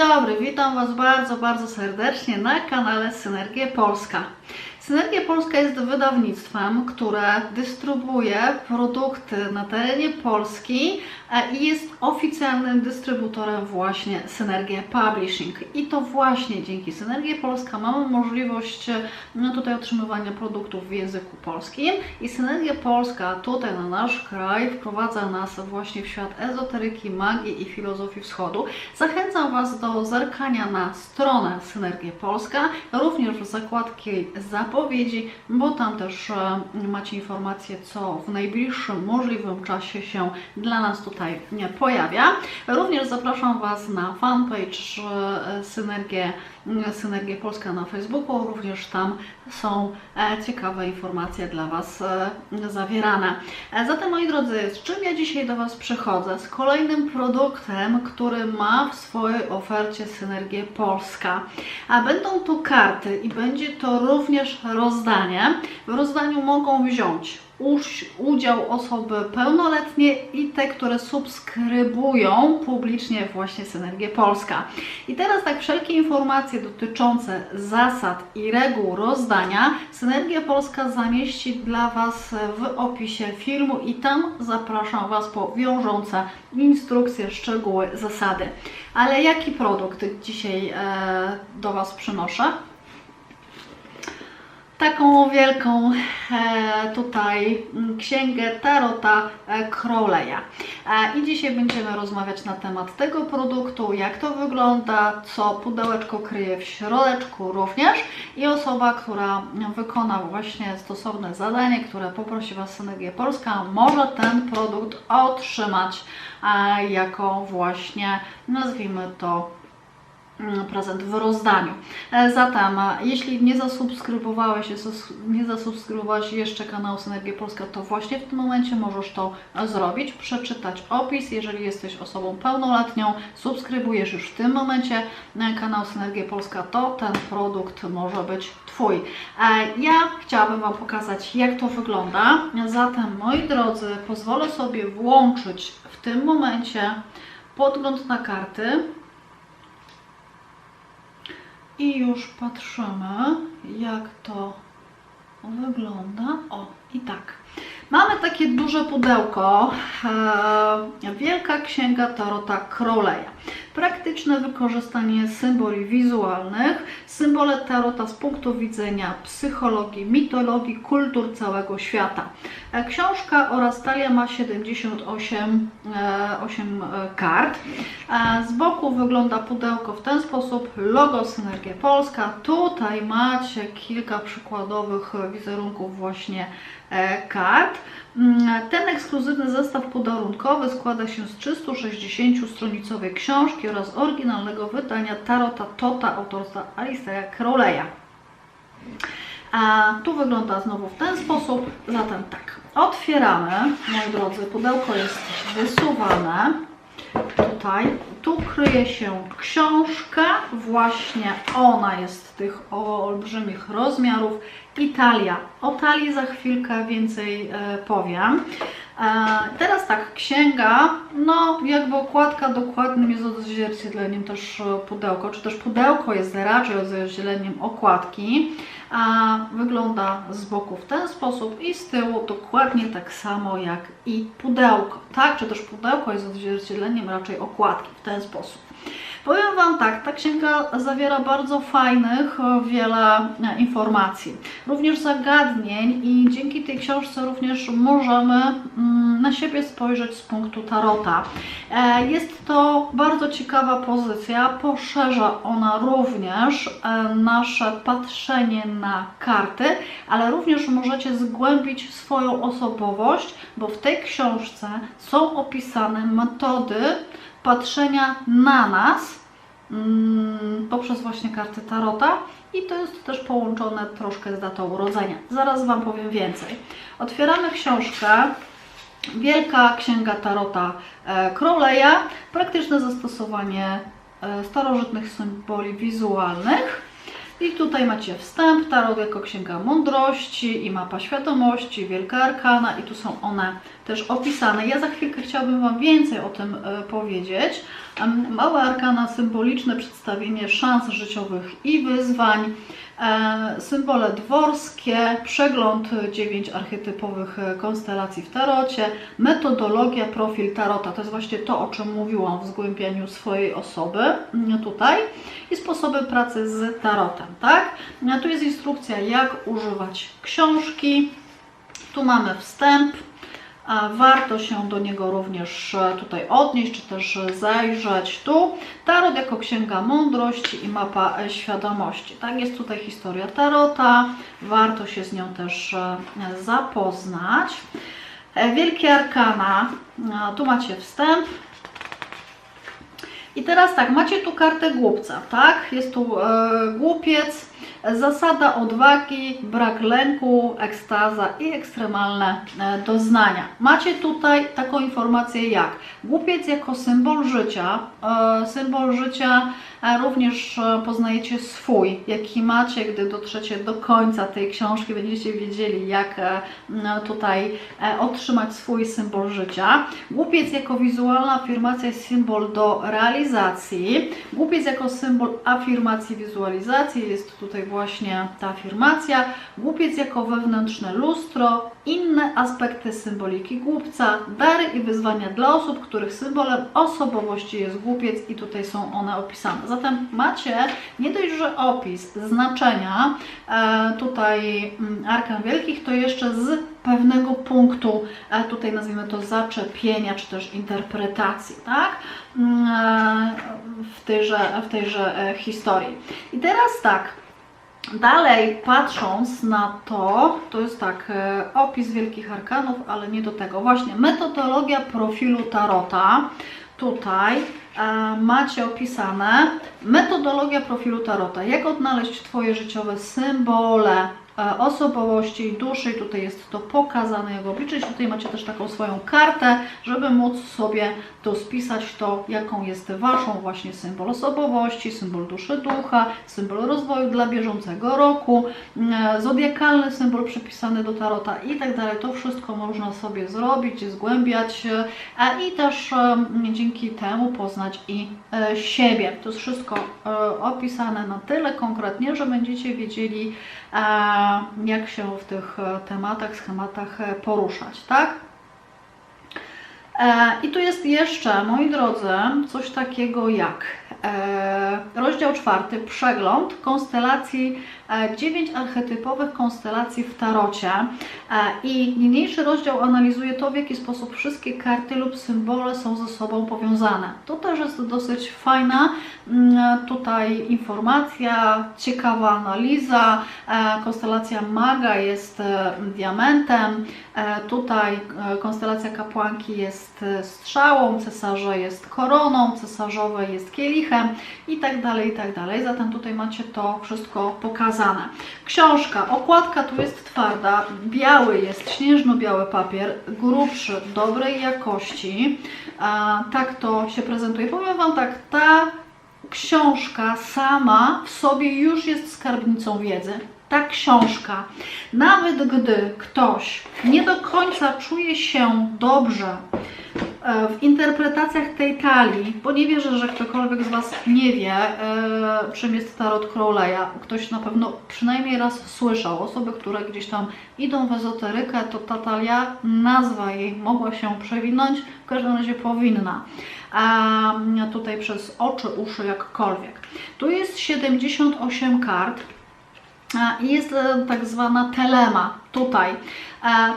dobry, witam Was bardzo, bardzo serdecznie na kanale Synergia Polska. Synergia Polska jest wydawnictwem, które dystrybuuje produkty na terenie Polski i jest oficjalnym dystrybutorem właśnie Synergia Publishing. I to właśnie dzięki Synergia Polska mamy możliwość no, tutaj otrzymywania produktów w języku polskim i Synergia Polska tutaj na nasz kraj wprowadza nas właśnie w świat ezoteryki, magii i filozofii wschodu. Zachęcam Was do zerkania na stronę Synergia Polska, również w zakładki zapowiedzi, bo tam też e, macie informacje, co w najbliższym możliwym czasie się dla nas tutaj pojawia. Również zapraszam Was na fanpage e, Synergię, Synergię Polska na Facebooku, również tam są e, ciekawe informacje dla Was e, zawierane. E, Zatem moi drodzy, z czym ja dzisiaj do Was przychodzę? Z kolejnym produktem, który ma w swojej ofercie Synergię Polska. A będą to karty i będzie to również rozdanie. W rozdaniu mogą wziąć udział osoby pełnoletnie i te, które subskrybują publicznie właśnie Synergię Polska. I teraz tak wszelkie informacje dotyczące zasad i reguł rozdania Synergia Polska zamieści dla Was w opisie filmu i tam zapraszam Was po wiążące instrukcje, szczegóły, zasady. Ale jaki produkt dzisiaj e, do Was przynoszę? Taką wielką e, tutaj księgę Tarota e, Crowleya. E, I dzisiaj będziemy rozmawiać na temat tego produktu, jak to wygląda, co pudełeczko kryje w środeczku również i osoba, która wykona właśnie stosowne zadanie, które poprosi Was Synergia Polska, może ten produkt otrzymać jako właśnie, nazwijmy to, prezent w rozdaniu. E, Zatem, e, jeśli nie zasubskrybowałeś, nie zasubskrybowałeś jeszcze kanału Synergia Polska, to właśnie w tym momencie możesz to zrobić, przeczytać opis. Jeżeli jesteś osobą pełnoletnią, subskrybujesz już w tym momencie e, kanał Synergia Polska, to ten produkt może być Twój. Ja chciałabym Wam pokazać, jak to wygląda. Zatem, moi drodzy, pozwolę sobie włączyć w tym momencie podgląd na karty. I już patrzymy, jak to wygląda. O, i tak. Mamy takie duże pudełko, e, Wielka Księga Tarota Crowleya. Praktyczne wykorzystanie symboli wizualnych, symbole Tarota z punktu widzenia psychologii, mitologii, kultur całego świata. E, Książka oraz talia ma 78 e, 8 e, kart. Z boku wygląda pudełko w ten sposób, logo Synergia Polska. Tutaj macie kilka przykładowych wizerunków właśnie kart. Mm, Ten ekskluzywny zestaw podarunkowy składa się z 360-stronicowej książki oraz oryginalnego wydania Tarota Tota autorstwa Alistaira Crowleya. A tu wygląda znowu w ten sposób. Zatem tak, otwieramy, moi drodzy, pudełko jest wysuwane. Tutaj, tu kryje się książka, właśnie ona jest tych olbrzymich rozmiarów. Italia. O talii za chwilkę więcej e, powiem. E, teraz tak, księga, no jakby okładka dokładnym jest odzwierciedleniem też e, pudełko, czy też pudełko jest raczej odzwierciedleniem okładki, a wygląda z boku w ten sposób i z tyłu dokładnie tak samo jak i pudełko, tak? Czy też pudełko jest odzwierciedleniem raczej okładki w ten sposób. Powiem Wam tak, ta księga zawiera bardzo fajnych, e, wiele e, informacji, również zagadnień i dzięki tej książce również możemy mm, na siebie spojrzeć z punktu tarota. E, Jest to bardzo ciekawa pozycja, poszerza ona również nasze patrzenie na karty, ale również możecie zgłębić swoją osobowość, bo w tej książce są opisane metody patrzenia na nas mm, poprzez właśnie karty Tarota i to jest też połączone troszkę z datą urodzenia. Zaraz Wam powiem więcej. Otwieramy książkę. Wielka Księga Tarota e, Crowleya. Praktyczne zastosowanie e, starożytnych symboli wizualnych. I tutaj macie wstęp, Tarot jako księga mądrości i mapa świadomości, wielka arkana i tu są one też opisane. Ja za chwilkę chciałabym Wam więcej o tym e, powiedzieć, Małe arkana symboliczne przedstawienie szans życiowych i wyzwań. E, Symbole dworskie, przegląd dziewięć archetypowych konstelacji w tarocie, metodologia, profil tarota. To jest właśnie to, o czym mówiłam w zgłębianiu swojej osoby mm, tutaj i sposoby pracy z tarotem, tak? Tu jest instrukcja, jak używać książki. Tu mamy wstęp. Warto się do niego również e, tutaj odnieść, czy też zajrzeć tu. Tarot jako księga mądrości i mapa e, świadomości. Tak, jest tutaj historia tarota. Warto się z nią też e, zapoznać. Wielkie arkana. Tu macie wstęp. I teraz tak, macie tu kartę głupca, tak? Jest tu e, głupiec, zasada odwagi, brak lęku, ekstaza i ekstremalne e, doznania. Macie tutaj taką informację jak głupiec jako symbol życia, e, symbol życia e, również poznajecie swój, jaki macie, gdy dotrzecie do końca tej książki, będziecie wiedzieli jak tutaj otrzymać swój symbol życia. Głupiec jako wizualna afirmacja jest symbol do realizacji. Głupiec jako symbol afirmacji wizualizacji jest tutaj właśnie ta afirmacja. Głupiec jako wewnętrzne lustro, inne aspekty symboliki głupca, dary i wyzwania dla osób, których symbolem osobowości jest głupiec i tutaj są one opisane. Zatem macie nie dość, że opis znaczenia e, tutaj mm, arkan wielkich, to jeszcze z pewnego punktu, e, tutaj nazwijmy to zaczepienia, czy też interpretacji, tak? Mm, e, W tejże, w tejże historii. I teraz tak, Dalej, patrząc na to, to jest tak, e, opis wielkich arkanów, ale nie do tego. Właśnie, metodologia profilu tarota. Tutaj e, macie opisane metodologia profilu tarota. Jak odnaleźć Twoje życiowe symbole osobowości i duszy. Tutaj jest to pokazane, jak obliczyć. Tutaj macie też taką swoją kartę, żeby móc sobie tu spisać to, jaką jest Waszą właśnie symbol osobowości, symbol duszy ducha, symbol rozwoju dla bieżącego roku, e, zodiakalny symbol przypisany do tarota i tak dalej. To wszystko można sobie zrobić, zgłębiać e, a i też e, dzięki temu poznać i e, siebie. To jest wszystko e, opisane na tyle konkretnie, że będziecie wiedzieli, jak się w tych e, tematach, schematach e, poruszać, tak? E, I tu jest jeszcze, moi drodzy, coś takiego jak rozdział czwarty, przegląd konstelacji, dziewięć archetypowych konstelacji w tarocie. I niniejszy rozdział analizuje to, w jaki sposób wszystkie karty lub symbole są ze sobą powiązane. To też jest dosyć fajna tutaj informacja, ciekawa analiza. E, Konstelacja maga jest e, diamentem, e, tutaj konstelacja kapłanki jest strzałą, cesarza jest koroną, cesarzowe jest kielichem i tak dalej, i tak dalej. Zatem tutaj macie to wszystko pokazane. Książka, okładka tu jest twarda, biały jest, śnieżno-biały papier, grubszy, dobrej jakości. Tak to się prezentuje. Powiem Wam tak, ta książka sama w sobie już jest skarbnicą wiedzy. Ta książka, nawet gdy ktoś nie do końca czuje się dobrze w interpretacjach tej talii, bo nie wierzę, że ktokolwiek z Was nie wie, e, czym jest tarot Crowley'a. Ktoś na pewno przynajmniej raz słyszał. Osoby, które gdzieś tam idą w ezoterykę, to ta talia, nazwa jej mogła się przewinąć, w każdym razie powinna. A tutaj przez oczy, uszy, jakkolwiek. Tu jest 78 kart. I Jest e, tak zwana telema tutaj. E,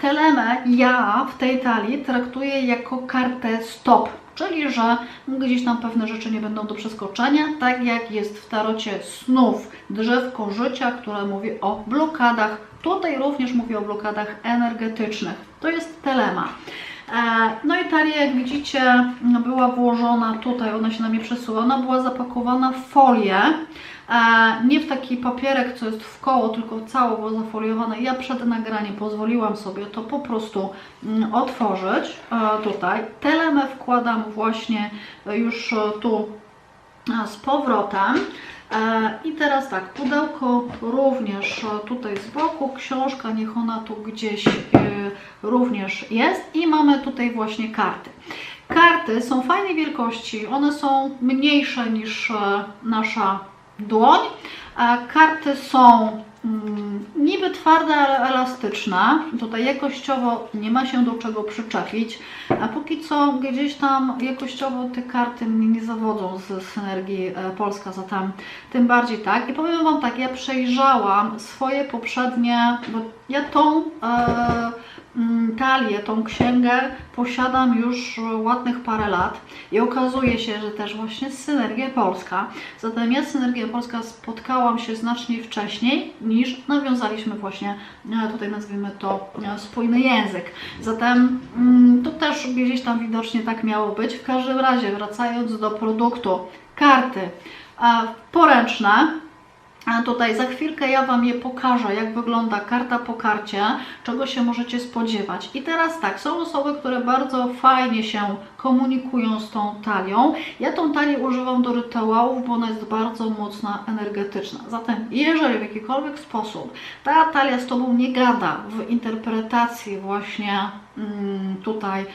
Telemę ja w tej talii traktuję jako kartę stop, czyli że gdzieś tam pewne rzeczy nie będą do przeskoczenia, tak jak jest w tarocie snów drzewko życia, które mówi o blokadach. Tutaj również mówi o blokadach energetycznych. To jest telema. E, No i talia, jak widzicie, była włożona tutaj, ona się na mnie przesuwa, ona była zapakowana w folię, e, nie w taki papierek, co jest w koło, tylko cało zafoliowane. Ja przed nagraniem pozwoliłam sobie to po prostu mm, otworzyć e, tutaj. Telemę wkładam właśnie e, już e, tu z powrotem. I teraz tak, pudełko również tutaj z boku, książka niech ona tu gdzieś również jest i mamy tutaj właśnie karty. Karty są fajnej wielkości, one są mniejsze niż nasza dłoń. Karty są mm, niby twarde, ale elastyczne. Tutaj jakościowo nie ma się do czego przyczepić. A póki co gdzieś tam jakościowo te karty mnie nie zawodzą z synergii e, Polska, zatem tym bardziej tak. I powiem Wam tak, ja przejrzałam swoje poprzednie, bo ja tą mm, talię, tą księgę posiadam już ładnych parę lat i okazuje się, że też właśnie Synergia Polska. Zatem ja Synergia Polska spotkałam się znacznie wcześniej niż nawiązaliśmy właśnie, e, tutaj nazwijmy to e, spójny język. Zatem mm, to też gdzieś tam widocznie tak miało być. W każdym razie, wracając do produktu, karty poręczne, tutaj za chwilkę ja Wam je pokażę, jak wygląda karta po karcie, czego się możecie spodziewać. I teraz tak, są osoby, które bardzo fajnie się komunikują z tą talią. Ja tą talię używam do rytuałów, bo ona jest bardzo mocna, energetyczna. Zatem, jeżeli w jakikolwiek sposób ta talia z Tobą nie gada w interpretacji właśnie mm, tutaj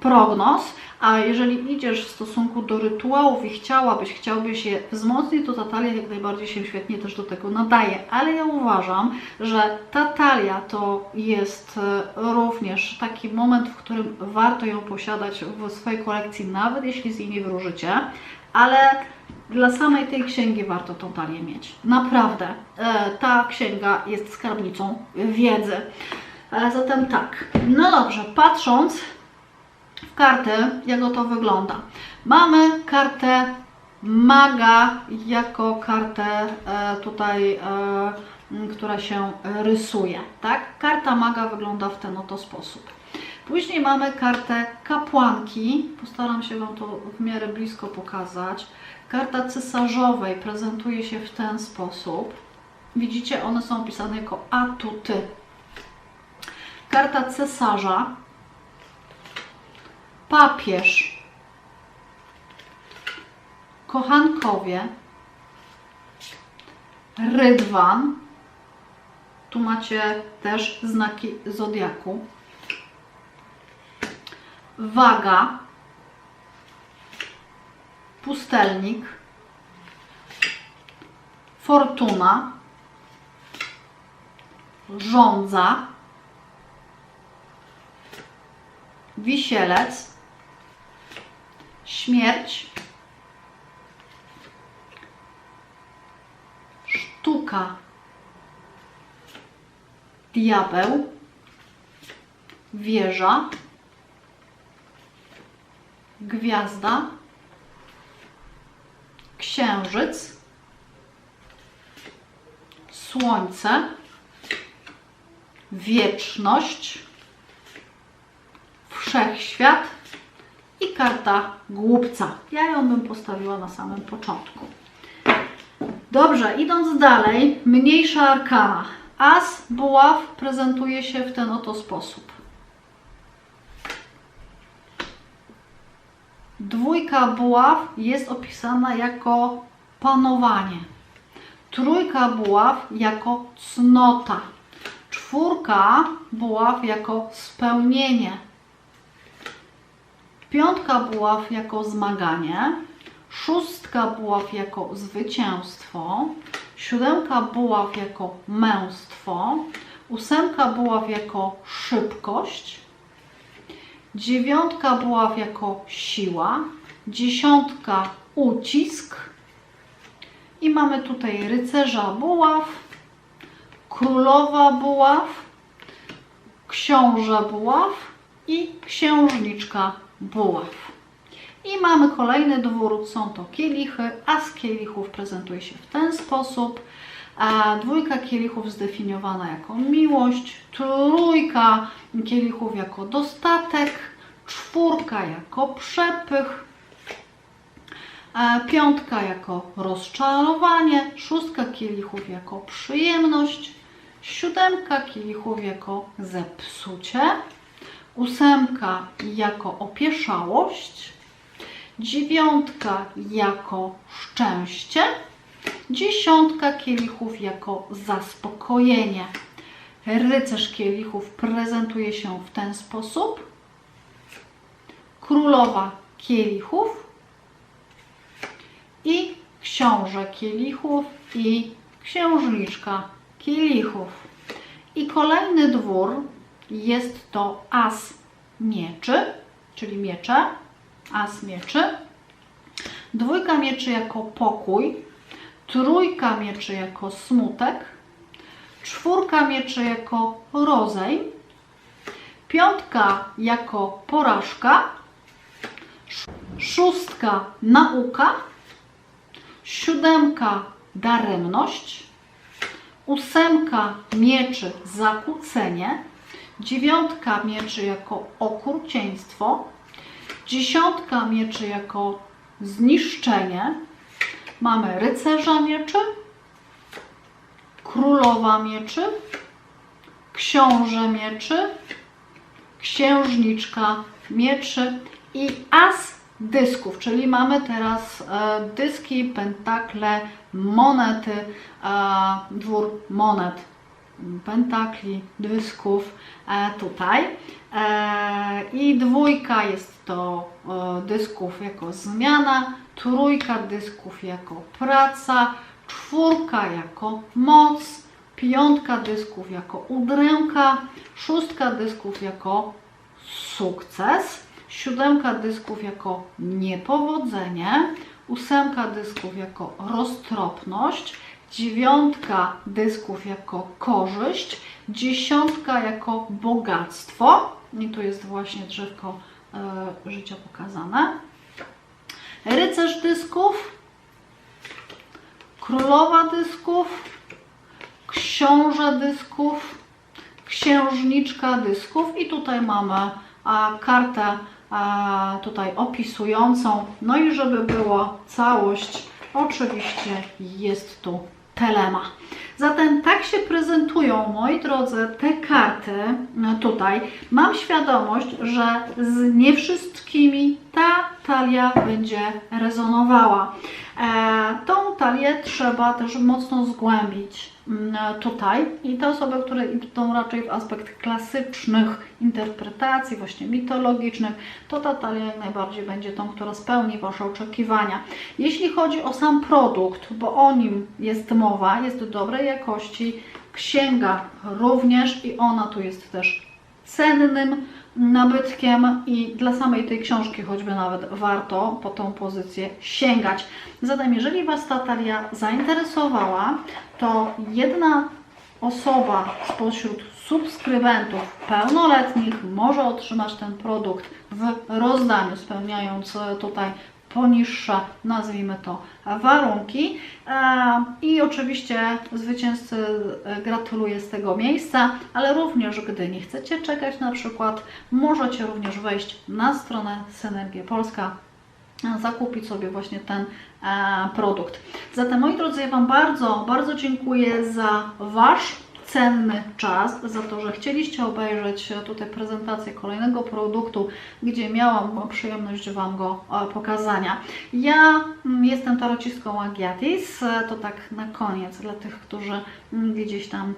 prognoz, a jeżeli idziesz w stosunku do rytuałów i chciałabyś, chciałbyś je wzmocnić, to ta talia jak najbardziej się świetnie też do tego nadaje. Ale ja uważam, że ta talia to jest e, również taki moment, w którym warto ją posiadać w swojej kolekcji, nawet jeśli z niej nie wróżycie, ale dla samej tej księgi warto tą talię mieć. Naprawdę, e, ta księga jest skarbnicą wiedzy. E, Zatem tak, no dobrze, patrząc w kartę, jak to wygląda. Mamy kartę maga jako kartę e, tutaj, e, która się rysuje. Tak? Karta maga wygląda w ten oto sposób. Później mamy kartę kapłanki. Postaram się Wam to w miarę blisko pokazać. Karta cesarzowej prezentuje się w ten sposób. Widzicie, one są opisane jako atuty. Karta cesarza papież, kochankowie, rydwan. Tu macie też znaki zodiaku. Waga, pustelnik, fortuna, żądza, wisielec, śmierć, sztuka, diabeł, wieża, gwiazda, księżyc, słońce, wieczność, wszechświat i karta głupca. Ja ją bym postawiła na samym początku. Dobrze, idąc dalej, mniejsza arkana. As buław prezentuje się w ten oto sposób. Dwójka buław jest opisana jako panowanie. Trójka buław jako cnota. Czwórka buław jako spełnienie. Piątka buław jako zmaganie. Szóstka buław jako zwycięstwo. Siódemka buław jako męstwo. Ósemka buław jako szybkość. Dziewiątka buław jako siła. Dziesiątka ucisk. I mamy tutaj rycerza buław, królowa buław, książę buław i księżniczka buław. I mamy kolejny dwór, są to kielichy, a z kielichów prezentuje się w ten sposób. A dwójka kielichów zdefiniowana jako miłość, trójka kielichów jako dostatek, czwórka jako przepych, piątka jako rozczarowanie, szóstka kielichów jako przyjemność, siódemka kielichów jako zepsucie, ósemka jako opieszałość, dziewiątka jako szczęście, dziesiątka kielichów jako zaspokojenie. Rycerz kielichów prezentuje się w ten sposób. królowa kielichów i książę kielichów i księżniczka kielichów. I kolejny dwór jest to as mieczy, czyli miecze, as mieczy. Dwójka mieczy jako pokój, trójka mieczy jako smutek, czwórka mieczy jako rozejm, piątka jako porażka, sz- szóstka nauka, siódemka daremność, ósemka mieczy zakłócenie, dziewiątka mieczy jako okrucieństwo, dziesiątka mieczy jako zniszczenie, mamy rycerza mieczy, królowa mieczy, książę mieczy, księżniczka mieczy i as dysków, czyli mamy teraz e, dyski, pentakle, monety, e, dwór monet, pentakli, dysków e, tutaj. E, I dwójka jest to e, dysków jako zmiana, trójka dysków jako praca, czwórka jako moc, piątka dysków jako udręka, szóstka dysków jako sukces, siódemka dysków jako niepowodzenie, ósemka dysków jako roztropność, dziewiątka dysków jako korzyść, dziesiątka jako bogactwo. I tu jest właśnie drzewko e, życia pokazane. Rycerz dysków, królowa dysków, książę dysków, księżniczka dysków i tutaj mamy a, kartę a, tutaj opisującą. No i żeby było całość, oczywiście jest tu telema. Zatem tak się prezentują, moi drodzy, te karty no tutaj. Mam świadomość, że z nie wszystkimi ta talia będzie rezonowała. E, tą talię trzeba też mocno zgłębić mm, tutaj i te osoby, które idą raczej w aspekt klasycznych interpretacji, właśnie mitologicznych, to ta talia jak najbardziej będzie tą, która spełni Wasze oczekiwania. Jeśli chodzi o sam produkt, bo o nim jest mowa, jest dobrej jakości, księga również i ona tu jest też cennym nabytkiem i dla samej tej książki choćby nawet warto po tą pozycję sięgać. Zatem jeżeli Was ta talia zainteresowała, to jedna osoba spośród subskrybentów pełnoletnich może otrzymać ten produkt w rozdaniu, spełniając tutaj poniższe, nazwijmy to, warunki. E, I oczywiście zwycięzcy e, gratuluję z tego miejsca, ale również gdy nie chcecie czekać na przykład, możecie również wejść na stronę Synergia Polska zakupić sobie właśnie ten e, produkt. Zatem moi drodzy, ja Wam bardzo, bardzo dziękuję za Wasz cenny czas, za to, że chcieliście obejrzeć tutaj prezentację kolejnego produktu, gdzie miałam przyjemność Wam go e, pokazania. Ja mm, jestem tarocistką Agiatis, e, to tak na koniec dla tych, którzy mm, gdzieś tam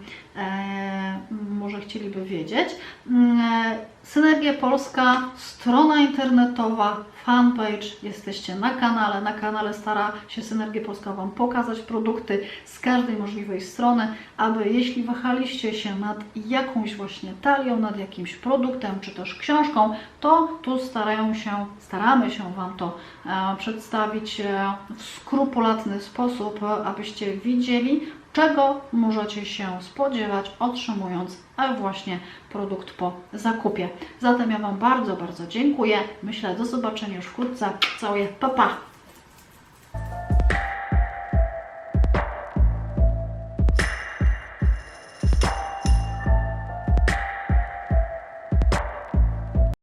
może chcieliby wiedzieć. Mm, e, Synergia Polska, strona internetowa, fanpage, jesteście na kanale. Na kanale stara się Synergia Polska Wam pokazać produkty z każdej możliwej strony, aby jeśli wahaliście się nad jakąś właśnie talią, nad jakimś produktem czy też książką, to tu starają się, staramy się Wam to e, przedstawić e, w skrupulatny sposób, e, abyście widzieli, czego możecie się spodziewać, otrzymując właśnie produkt po zakupie. Zatem ja Wam bardzo, bardzo dziękuję. Myślę do zobaczenia już wkrótce. Całuję, pa pa!